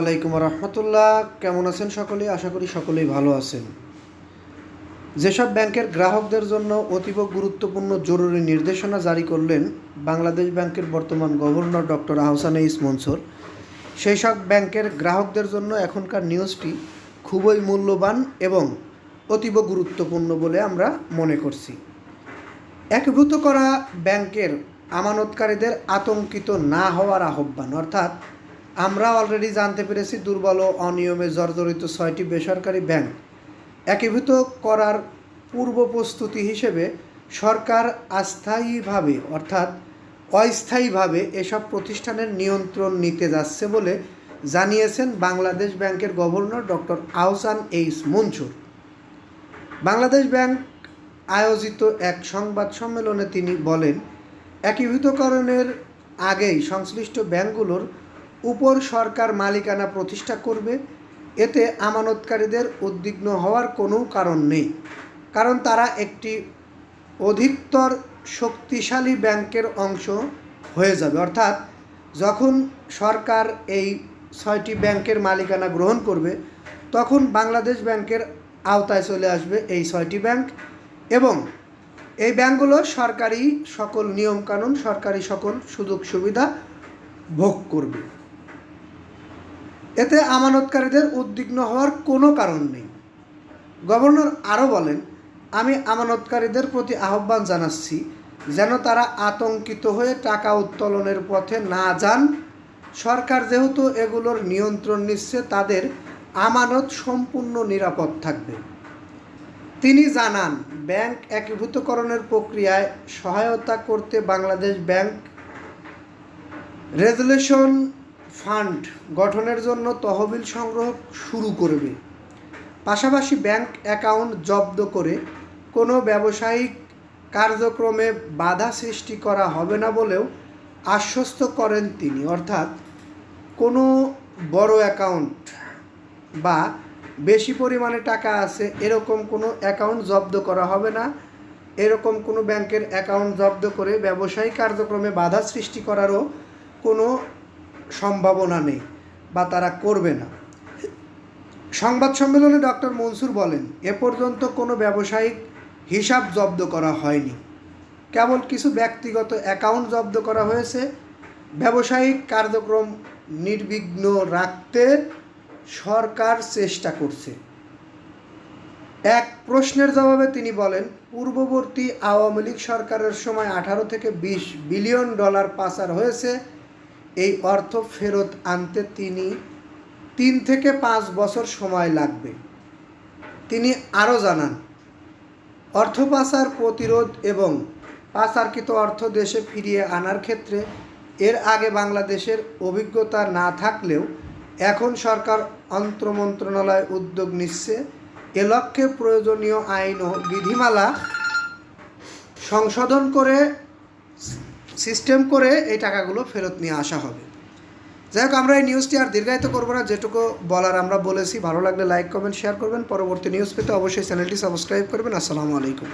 ওয়ালাইকুম রহমতুল্লাহ। কেমন আছেন সকলে আশা করি সকলেই ভালো আছেন। যেসব ব্যাংকের গ্রাহকদের জন্য অতীব গুরুত্বপূর্ণ জরুরি নির্দেশনা জারি করলেন বাংলাদেশ ব্যাংকের বর্তমান governor doctor Ahsan H Mansur সেই সব ব্যাংকের গ্রাহকদের জন্য এখনকার নিউজটি খুবই মূল্যবান এবং অতীব গুরুত্বপূর্ণ বলে আমরা মনে করছি। একীভূত করা ব্যাংকের আমানতকারীদের আতঙ্কিত না হওয়ার আহ্বান, অর্থাৎ আমরা অলরেডি জানতে পেরেছি দুর্বল ও অনিয়মে জর্জরিত ছয়টি বেসরকারি ব্যাংক একীভূত করার পূর্ব প্রস্তুতি হিসেবে সরকার আস্থায়ীভাবে অর্থাৎ অস্থায়ীভাবে এসব প্রতিষ্ঠানের নিয়ন্ত্রণ নিতে যাচ্ছে বলে জানিয়েছেন বাংলাদেশ ব্যাংকের governor doctor Ahsan H Mansur. Bangladesh bank আয়োজিত এক সংবাদ সম্মেলনে তিনি বলেন, একীভূতকরণের আগেই সংশ্লিষ্ট ব্যাংকগুলোর উপর সরকার মালিকানা প্রতিষ্ঠা করবে। এতে আমানতকারীদের উদ্বিগ্ন হওয়ার কোনো কারণ নেই। কারণ তারা একটি অধিকতর শক্তিশালী ব্যাংকের অংশ হয়ে যাবে। অর্থাৎ যখন সরকার এই ছয়টি ব্যাংকের মালিকানা গ্রহণ করবে, তখন বাংলাদেশ ব্যাংকের আওতায় চলে আসবে এই ছয়টি ব্যাংক এবং এই ব্যাংকগুলো সরকারি সকল নিয়মকানুন, সরকারি সকল সুযোগ সুবিধা ভোগ করবে। এতে আমানতকারীদের উদ্বিগ্ন হওয়ার কোনো কারণ নেই। গভর্নর আরও বলেন, আমি আমানতকারীদের প্রতি আহ্বান জানাচ্ছি যেন তারা আতঙ্কিত হয়ে টাকা উত্তোলনের পথে না যান। সরকার যেহেতু এগুলোর নিয়ন্ত্রণ নিচ্ছে, তাদের আমানত সম্পূর্ণ নিরাপদ থাকবে। তিনি জানান, ব্যাংক একীভূতকরণের প্রক্রিয়ায় সহায়তা করতে বাংলাদেশ ব্যাংক রেজুলেশন ফান্ড গঠনের জন্য তহবিল সংগ্রহ শুরু করবে। পাশাপাশি ব্যাংক অ্যাকাউন্ট জব্দ করে কোনো ব্যবসায়িক কার্যক্রমে বাধা সৃষ্টি করা হবে না বলেও আশ্বস্ত করেন তিনি। অর্থাৎ কোনো বড় অ্যাকাউন্ট বা বেশি পরিমাণে টাকা আছে, এরকম কোনো অ্যাকাউন্ট জব্দ করা হবে না। এরকম কোনো ব্যাংকের অ্যাকাউন্ট জব্দ করে ব্যবসায়িক কার্যক্রমে বাধা সৃষ্টি করারও কোনো সম্ভাবনা নেই বা তারা করবে না। সংবাদ সম্মেলনে ডক্টর মনসুর বলেন, এ পর্যন্ত কোনো ব্যবসায়িক হিসাব জব্দ করা হয়নি। কেবল কিছু ব্যক্তিগত অ্যাকাউন্ট জব্দ করা হয়েছে। ব্যবসায়িক কার্যক্রম নির্বিঘ্ন রাখতে সরকার চেষ্টা করছে। এক প্রশ্নের জবাবে তিনি বলেন, পূর্ববর্তী আওয়ামী লীগ সরকারের সময় আঠারো থেকে বিশ বিলিয়ন ডলার পাচার হয়েছে। এই অর্থ ফেরত আনতে তিনি তিন থেকে পাঁচ বছর সময় লাগবে। তিনি আরও জানান, অর্থ পাচার প্রতিরোধ এবং পাচারকৃত অর্থ দেশে ফিরিয়ে আনার ক্ষেত্রে এর আগে বাংলাদেশের অভিজ্ঞতা না থাকলেও এখন সরকার অন্ত্রমন্ত্রণালয় উদ্যোগ নিচ্ছে। এ লক্ষ্যে প্রয়োজনীয় আইন ও বিধিমালা সংশোধন করে সিস্টেম করে এই টাকাগুলো ফেরত নিয়ে আসা হবে। যাই হোক, আমরা এই নিউজটি আর দীর্ঘায়িত করব না। যেটুকু বলার আমরা বলেছি। ভালো লাগলে লাইক কমেন্ট শেয়ার করবেন। পরবর্তী নিউজ পেতে অবশ্যই চ্যানেলটি সাবস্ক্রাইব করবেন। আসসালামু আলাইকুম।